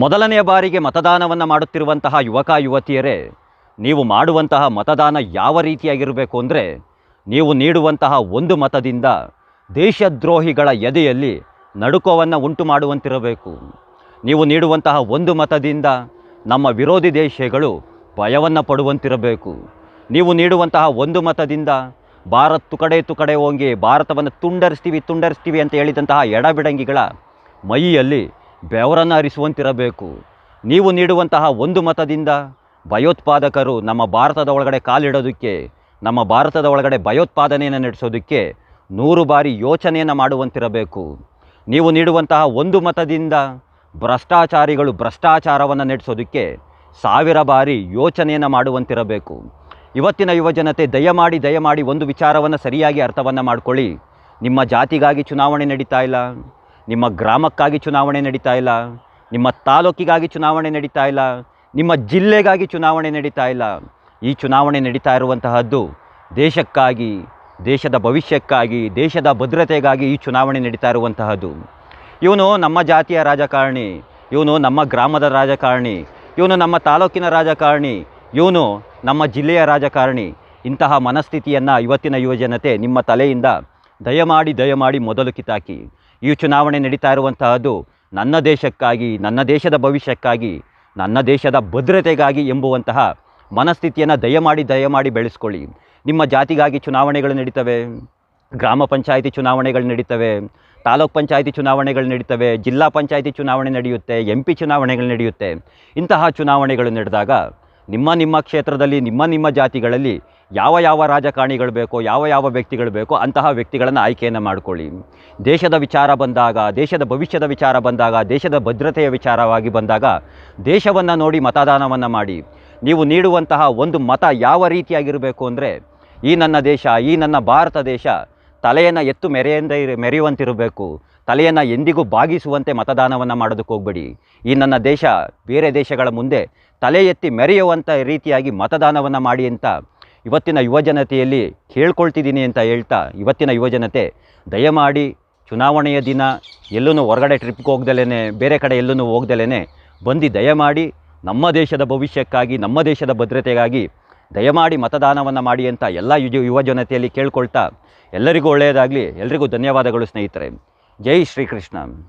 ಮೊದಲನೆಯ ಬಾರಿಗೆ ಮತದಾನವನ್ನು ಮಾಡುತ್ತಿರುವಂತಹ ಯುವಕ, ಯುವತಿಯರೇ, ನೀವು ಮಾಡುವಂತಹ ಮತದಾನ ಯಾವ ರೀತಿಯಾಗಿರಬೇಕು ಅಂದರೆ, ನೀವು ನೀಡುವಂತಹ ಒಂದು ಮತದಿಂದ ದೇಶದ್ರೋಹಿಗಳ ಎದೆಯಲ್ಲಿ ನಡುಕವನ್ನು ಉಂಟು ಮಾಡುವಂತಿರಬೇಕು. ನೀವು ನೀಡುವಂತಹ ಒಂದು ಮತದಿಂದ ನಮ್ಮ ವಿರೋಧಿ ದೇಶಗಳು ಭಯವನ್ನು ಪಡುವಂತಿರಬೇಕು. ನೀವು ನೀಡುವಂತಹ ಒಂದು ಮತದಿಂದ ಭಾರತ್ ತುಕಡೆ ತುಕಡೆ ಹೋಗಿ ಭಾರತವನ್ನು ತುಂಡರಿಸ್ತೀವಿ ತುಂಡರಿಸ್ತೀವಿ ಅಂತ ಹೇಳಿದಂತಹ ಎಡಬಿಡಂಗಿಗಳ ಮೈಯಲ್ಲಿ ಬೆವರನ್ನು ಹರಿಸುವಂತಿರಬೇಕು. ನೀವು ನೀಡುವಂತಹ ಒಂದು ಮತದಿಂದ ಭಯೋತ್ಪಾದಕರು ನಮ್ಮ ಭಾರತದ ಒಳಗಡೆ ಕಾಲಿಡೋದಕ್ಕೆ, ನಮ್ಮ ಭಾರತದ ಒಳಗಡೆ ಭಯೋತ್ಪಾದನೆಯನ್ನು ನಡೆಸೋದಕ್ಕೆ ನೂರು ಬಾರಿ ಯೋಚನೆಯನ್ನು ಮಾಡುವಂತಿರಬೇಕು. ನೀವು ನೀಡುವಂತಹ ಒಂದು ಮತದಿಂದ ಭ್ರಷ್ಟಾಚಾರಿಗಳು ಭ್ರಷ್ಟಾಚಾರವನ್ನು ನಡೆಸೋದಕ್ಕೆ ಸಾವಿರ ಬಾರಿ ಯೋಚನೆಯನ್ನು ಮಾಡುವಂತಿರಬೇಕು. ಇವತ್ತಿನ ಯುವಜನತೆ, ದಯಮಾಡಿ ದಯಮಾಡಿ ಒಂದು ವಿಚಾರವನ್ನು ಸರಿಯಾಗಿ ಅರ್ಥವನ್ನು ಮಾಡ್ಕೊಳ್ಳಿ. ನಿಮ್ಮ ಜಾತಿಗಾಗಿ ಚುನಾವಣೆ ನಡೀತಾ ಇಲ್ಲ. ನಿಮ್ಮ ಗ್ರಾಮಕ್ಕಾಗಿ ಚುನಾವಣೆ ನಡೀತಾ ಇಲ್ಲ, ನಿಮ್ಮ ತಾಲೂಕಿಗಾಗಿ ಚುನಾವಣೆ ನಡೀತಾ ಇಲ್ಲ, ನಿಮ್ಮ ಜಿಲ್ಲೆಗಾಗಿ ಚುನಾವಣೆ ನಡೀತಾ ಇಲ್ಲ. ಈ ಚುನಾವಣೆ ನಡೀತಾ ಇರುವಂತಹದ್ದು ದೇಶಕ್ಕಾಗಿ, ದೇಶದ ಭವಿಷ್ಯಕ್ಕಾಗಿ, ದೇಶದ ಭದ್ರತೆಗಾಗಿ ಈ ಚುನಾವಣೆ ನಡೀತಾ ಇರುವಂತಹದ್ದು. ಇವನು ನಮ್ಮ ಜಾತಿಯ ರಾಜಕಾರಣಿ, ಇವನು ನಮ್ಮ ಗ್ರಾಮದ ರಾಜಕಾರಣಿ, ಇವನು ನಮ್ಮ ತಾಲೂಕಿನ ರಾಜಕಾರಣಿ, ಇವನು ನಮ್ಮ ಜಿಲ್ಲೆಯ ರಾಜಕಾರಣಿ. ಇಂತಹ ಮನಸ್ಥಿತಿಯನ್ನು ಇವತ್ತಿನ ಯುವಜನತೆ ನಿಮ್ಮ ತಲೆಯಿಂದ ದಯಮಾಡಿ ದಯಮಾಡಿ ಮೊದಲು ಕಿತಾಕಿ. ಈ ಚುನಾವಣೆ ನಡೀತಾ ಇರುವಂತಹದ್ದು ನನ್ನ ದೇಶಕ್ಕಾಗಿ, ನನ್ನ ದೇಶದ ಭವಿಷ್ಯಕ್ಕಾಗಿ, ನನ್ನ ದೇಶದ ಭದ್ರತೆಗಾಗಿ ಎಂಬುವಂತಹ ಮನಸ್ಥಿತಿಯನ್ನು ದಯಮಾಡಿ ದಯಮಾಡಿ ಬೆಳೆಸ್ಕೊಳ್ಳಿ. ನಿಮ್ಮ ಜಾತಿಗಾಗಿ ಚುನಾವಣೆಗಳು ನಡೀತವೆ, ಗ್ರಾಮ ಪಂಚಾಯಿತಿ ಚುನಾವಣೆಗಳು ನಡೀತವೆ, ತಾಲೂಕ್ ಪಂಚಾಯಿತಿ ಚುನಾವಣೆಗಳು ನಡೀತವೆ, ಜಿಲ್ಲಾ ಪಂಚಾಯಿತಿ ಚುನಾವಣೆ ನಡೆಯುತ್ತೆ, ಎಂ ಪಿ ಚುನಾವಣೆಗಳು ನಡೆಯುತ್ತೆ. ಇಂತಹ ಚುನಾವಣೆಗಳು ನಡೆದಾಗ ನಿಮ್ಮ ನಿಮ್ಮ ಕ್ಷೇತ್ರದಲ್ಲಿ, ನಿಮ್ಮ ನಿಮ್ಮ ಜಾತಿಗಳಲ್ಲಿ ಯಾವ ಯಾವ ರಾಜಕಾರಣಿಗಳು ಬೇಕೋ, ಯಾವ ಯಾವ ವ್ಯಕ್ತಿಗಳು ಬೇಕೋ ಅಂತಹ ವ್ಯಕ್ತಿಗಳನ್ನು ಆಯ್ಕೆಯನ್ನು ಮಾಡಿಕೊಳ್ಳಿ. ದೇಶದ ವಿಚಾರ ಬಂದಾಗ, ದೇಶದ ಭವಿಷ್ಯದ ವಿಚಾರ ಬಂದಾಗ, ದೇಶದ ಭದ್ರತೆಯ ವಿಚಾರವಾಗಿ ಬಂದಾಗ ದೇಶವನ್ನು ನೋಡಿ ಮತದಾನವನ್ನು ಮಾಡಿ. ನೀವು ನೀಡುವಂತಹ ಒಂದು ಮತ ಯಾವ ರೀತಿಯಾಗಿರಬೇಕು ಅಂದರೆ ಈ ನನ್ನ ದೇಶ, ಈ ನನ್ನ ಭಾರತ ದೇಶ ತಲೆಯನ್ನು ಎತ್ತು ಮೆರೆಯಿಂದ ಮೆರೆಯುವಂತಿರಬೇಕು. ತಲೆಯನ್ನು ಎಂದಿಗೂ ಬಾಗಿಸುವಂತೆ ಮತದಾನವನ್ನು ಮಾಡೋದಕ್ಕೆ ಹೋಗಬೇಡಿ. ಈ ನನ್ನ ದೇಶ ಬೇರೆ ದೇಶಗಳ ಮುಂದೆ ತಲೆ ಎತ್ತಿ ಮೆರೆಯುವಂಥ ರೀತಿಯಾಗಿ ಮತದಾನವನ್ನು ಮಾಡಿ ಅಂತ ಇವತ್ತಿನ ಯುವಜನತೆಯಲ್ಲಿ ಕೇಳ್ಕೊಳ್ತಿದ್ದೀನಿ ಅಂತ ಹೇಳ್ತಾ ಇವತ್ತಿನ ಯುವಜನತೆ, ದಯಮಾಡಿ ಚುನಾವಣೆಯ ದಿನ ಎಲ್ಲೂ ಹೊರಗಡೆ ಟ್ರಿಪ್ಗೆ ಹೋಗ್ದಲೇ ಬೇರೆ ಕಡೆ ಎಲ್ಲೂ ಹೋಗ್ದಲೇ ಬಂದು ದಯಮಾಡಿ ನಮ್ಮ ದೇಶದ ಭವಿಷ್ಯಕ್ಕಾಗಿ, ನಮ್ಮ ದೇಶದ ಭದ್ರತೆಗಾಗಿ ದಯಮಾಡಿ ಮತದಾನವನ್ನು ಮಾಡಿ ಅಂತ ಎಲ್ಲ ಯುವ ಜನತೆಯಲ್ಲಿ ಕೇಳ್ಕೊಳ್ತಾ ಎಲ್ಲರಿಗೂ ಒಳ್ಳೆಯದಾಗಲಿ, ಎಲ್ರಿಗೂ ಧನ್ಯವಾದಗಳು ಸ್ನೇಹಿತರೆ. ಜೈ ಶ್ರೀಕೃಷ್ಣ.